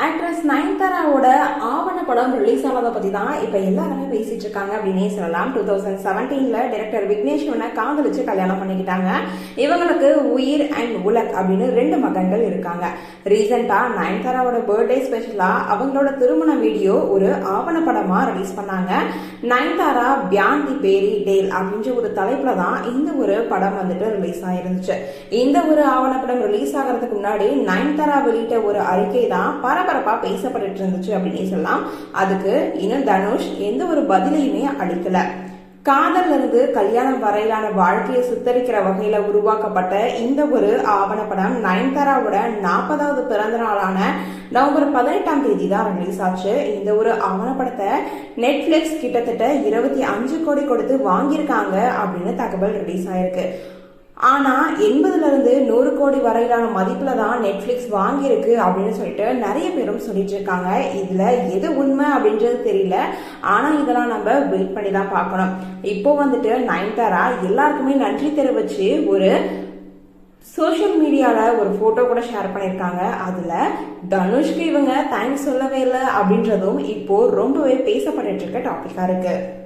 Actress நயன்தாராவோட ஆவண படம் release ஆனதை பத்தி தான் இப்ப எல்லாருமே பேசிட்டு இருக்காங்க அப்படின்னே சொல்லலாம். டூ தௌசண்ட் செவன்டீன்ல டைரக்டர் விக்னேஸ்வரனை காதலிச்சு கல்யாணம் பண்ணிக்கிட்டாங்க. இவங்களுக்கு உயிர் அண்ட் உலக் அப்படின்னு ரெண்டு மகன்கள் இருக்காங்க. ரீசெண்டா நயன்தாராவோட பர்த்டே ஸ்பெஷலா அவங்களோட திருமண வீடியோ ஒரு ஆவணப்படமாக ரிலீஸ் பண்ணாங்க. Nayanthara beyond the Peri Dale அப்படின்ற ஒரு தலைப்புல தான் இந்த ஒரு படம் வந்துட்டு ரிலீஸ் ஆயிருந்துச்சு. இந்த ஒரு ஆவணப்படம் ரிலீஸ் ஆகிறதுக்கு முன்னாடி நயன்தாரா வெளியிட்ட ஒரு அறிக்கை தான் பரபரப்பா பேசப்பட்டு இருந்துச்சு அப்படின்னு சொல்லலாம். அதுக்கு இன்னும் தனுஷ் எந்த ஒரு பதிலையுமே அளிக்கல. காதல்ல இருந்து கல்யாணம் வரையிலான வாழ்க்கையை சித்தரிக்கிற வகையில உருவாக்கப்பட்ட இந்த ஒரு ஆவணப்படம் நயன்தாராவோட நாற்பதாவது பிறந்த நாளான நவம்பர் பதினெட்டாம் தேதி தான் ரிலீஸ் ஆச்சு. இந்த ஒரு ஆவணப்படத்தை நெட்ஃபிளிக்ஸ் கிட்டத்தட்ட இருபத்தி அஞ்சு கோடி கொடுத்து வாங்கியிருக்காங்க அப்படின்னு தகவல் ரிலீஸ் ஆயிருக்கு. ஆனால் எண்பதுலேருந்து நூறு கோடி வரையிலான மதிப்பில் தான் நெட்ஃப்ளிக்ஸ் வாங்கியிருக்கு அப்படின்னு சொல்லிட்டு நிறைய பேரும் சொல்லிட்டு இருக்காங்க. இதில் எது உண்மை அப்படின்றது தெரியல. ஆனால் இதெல்லாம் நம்ம வெயிட் பண்ணி தான் பார்க்கணும். இப்போ வந்துட்டு நயன்தாரா எல்லாருக்குமே நன்றி தெரிவிச்சு ஒரு சோஷியல் மீடியாவில் ஒரு ஃபோட்டோ கூட ஷேர் பண்ணியிருக்காங்க. அதில் தனுஷ்க்கு இவங்க தேங்க்ஸ் சொல்லவே இல்லை அப்படின்றதும் இப்போது ரொம்பவே பேசப்பட்டு இருக்க டாப்பிக்காக இருக்குது